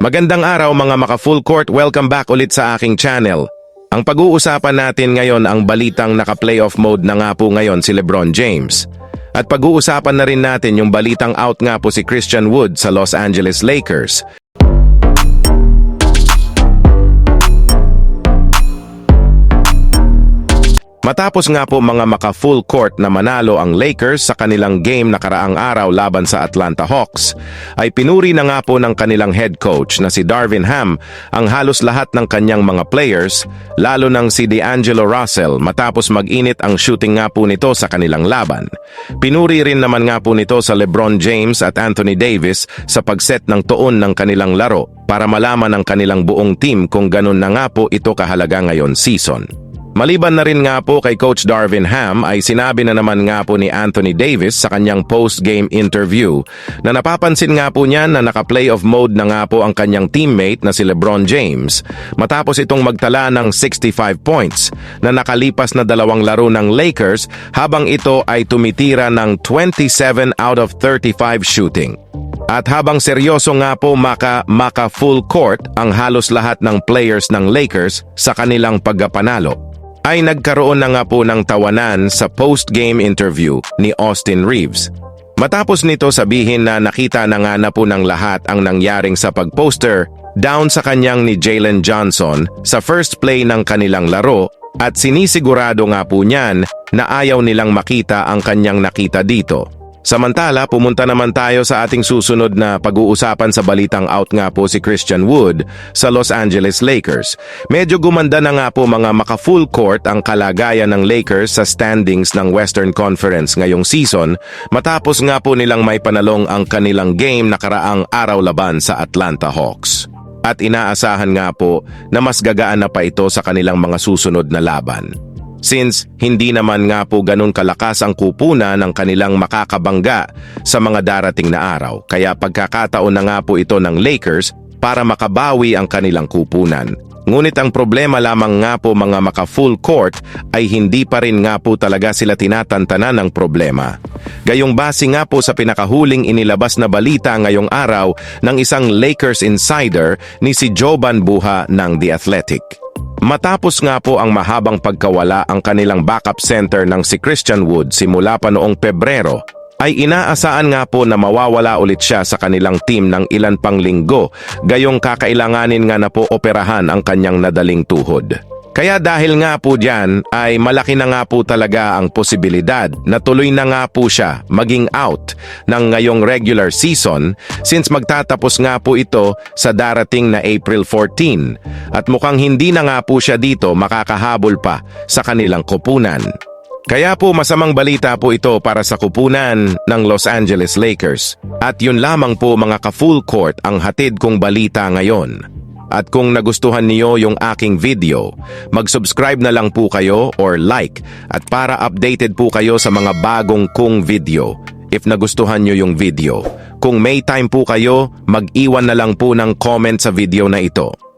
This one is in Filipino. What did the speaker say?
Magandang araw mga maka full court, welcome back ulit sa aking channel. Ang pag-uusapan natin ngayon ang balitang naka-playoff mode na nga po ngayon si Lebron James. At pag-uusapan na rin natin yung balitang out nga po si Christian Wood sa Los Angeles Lakers. Matapos nga po mga maka-full court na manalo ang Lakers sa kanilang game na karaang araw laban sa Atlanta Hawks, ay pinuri na nga po ng kanilang head coach na si Darvin Ham ang halos lahat ng kanyang mga players, lalo ng si D'Angelo Russell matapos mag-init ang shooting nga po nito sa kanilang laban. Pinuri rin naman nga po nito sa LeBron James at Anthony Davis sa pagset ng tuon ng kanilang laro para malaman ng kanilang buong team kung ganun na nga po ito kahalaga ngayon season. Maliban na rin nga po kay Coach Darvin Ham ay sinabi na naman nga po ni Anthony Davis sa kanyang post-game interview na napapansin nga po niya na naka-playoff mode na nga po ang kanyang teammate na si LeBron James matapos itong magtala ng 65 points na nakalipas na dalawang laro ng Lakers habang ito ay tumitira ng 27 out of 35 shooting. At habang seryoso nga po maka, maka full court ang halos lahat ng players ng Lakers sa kanilang pagkapanalo ay nagkaroon na nga po ng tawanan sa post-game interview ni Austin Reeves. Matapos nito sabihin na nakita na nga na po ng lahat ang nangyaring sa pag-poster down sa kanyang ni Jalen Johnson sa first play ng kanilang laro at sinisigurado nga po niyan na ayaw nilang makita ang kanyang nakita dito. Samantala, pumunta naman tayo sa ating susunod na pag-uusapan sa balitang out nga po si Christian Wood sa Los Angeles Lakers. Medyo gumanda na nga po mga maka-full court ang kalagayan ng Lakers sa standings ng Western Conference ngayong season matapos nga po nilang may panalong ang kanilang game na karaang araw laban sa Atlanta Hawks. At inaasahan nga po na mas gagaan na pa ito sa kanilang mga susunod na laban. Since hindi naman nga po ganun kalakas ang kupuna ng kanilang makakabangga sa mga darating na araw. Kaya pagkakataon na nga po ito ng Lakers para makabawi ang kanilang kupunan. Ngunit ang problema lamang nga po mga maka full court ay hindi pa rin nga po talaga sila tinatantanan ng problema. Gayong base nga po sa pinakahuling inilabas na balita ngayong araw ng isang Lakers insider ni si Joban Buha ng The Athletic. Matapos nga po ang mahabang pagkawala ang kanilang backup center ng si Christian Wood simula pa noong Pebrero, ay inaasaan nga po na mawawala ulit siya sa kanilang team ng ilan pang linggo, gayong kakailanganin nga na po operahan ang kanyang nadaling tuhod. Kaya dahil nga po dyan ay malaki na nga po talaga ang posibilidad na tuloy na nga po siya maging out ng ngayong regular season since magtatapos nga po ito sa darating na April 14 at mukhang hindi na nga po siya dito makakahabol pa sa kanilang kupunan. Kaya po masamang balita po ito para sa kupunan ng Los Angeles Lakers. At yun lamang po mga ka-full court ang hatid kong balita ngayon. At kung nagustuhan niyo yung aking video, mag-subscribe na lang po kayo or like at para updated po kayo sa mga bagong kong video if nagustuhan niyo yung video. Kung may time po kayo, mag-iwan na lang po ng comment sa video na ito.